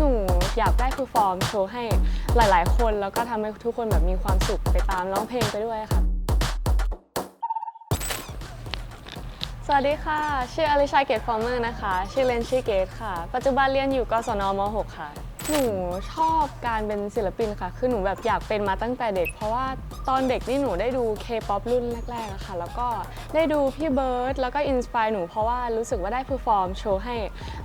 หนูอยากได้คือฟอร์มโชว์ให้หลาย ๆ คน แล้วก็ทำให้ทุกคนแบบมีความสุขไปตามร้องเพลงไปด้วยค่ะ สวัสดีค่ะ ชื่ออลิชาเกตฟอร์เมอร์นะคะ ชื่อเล่นชื่อเกตค่ะ ปัจจุบันเรียนอยู่กศนม .6 ค่ะ หนูชอบการเป็นศิลปินค่ะ คือหนูแบบอยากเป็นมาตั้งแต่เด็ก เพราะว่าตอนเด็กนี่หนูได้ดู K-POP รุ่นแรกๆอะค่ะ แล้วก็ได้ดูพี่เบิร์ดแล้วก็อินสปายหนูเพราะว่ารู้สึกว่าได้เพอร์ฟอร์มโชว์ให้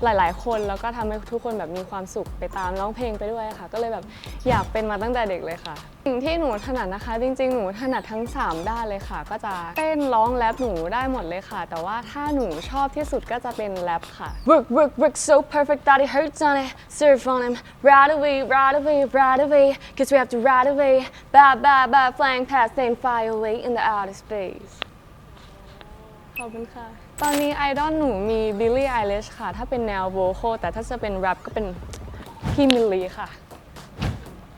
หลาย ๆ คน แล้วก็ทำให้ทุกคนแบบมีความสุขไปตามร้องเพลงไปด้วยค่ะ ก็เลยแบบอยากเป็นมาตั้งแต่เด็กเลยค่ะ สิ่งที่หนูถนัดนะคะ จริง ๆ หนูถนัดทั้ง 3 ด้านเลยค่ะ ก็จะเต้นร้องแรปหนูได้หมดเลยค่ะ แต่ว่าถ้าหนูชอบที่สุดก็จะเป็นแรปค่ะ work work work so perfect that it hurts on it surf on him right away right away right away cause we have to right away bad bad bad flying past then fly away in the outer space ขอบคุณค่ะ ตอนนี้ไอดอลหนูมี Billie Eilish ค่ะ ถ้าเป็นแนวโวค a l แต่ถ้าจะเป็นแรปก็เป็นพี่มิลลีค่ะ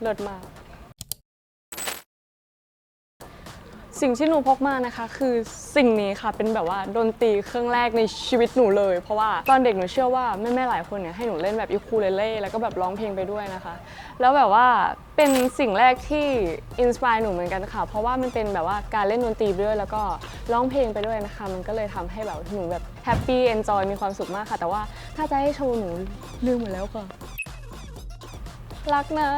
เลิศมาก สิ่งที่หนูพกมานะคะ คือสิ่งนี้ค่ะเป็นแบบว่าดนตรีเครื่องแรกในชีวิตหนูเลย เพราะว่าตอนเด็กหนูเชื่อว่าแม่ๆหลายคนเนี่ยให้หนูเล่นแบบยูคูเลเล่แล้วก็แบบร้องเพลงไปด้วยนะคะ แล้วแบบว่าเป็นสิ่งแรกที่อินสปายหนูเหมือนกันค่ะ เพราะว่ามันเป็นแบบว่าการเล่นดนตรีไปด้วย แล้วก็ร้องเพลงไปด้วยนะคะ มันก็เลยทำให้แบบหนูแบบแฮปปี้เอนจอยมีความสุขมากค่ะ แต่ว่าถ้าจะให้โชว์หนูลืมหมดแล้วค่ะรักนะ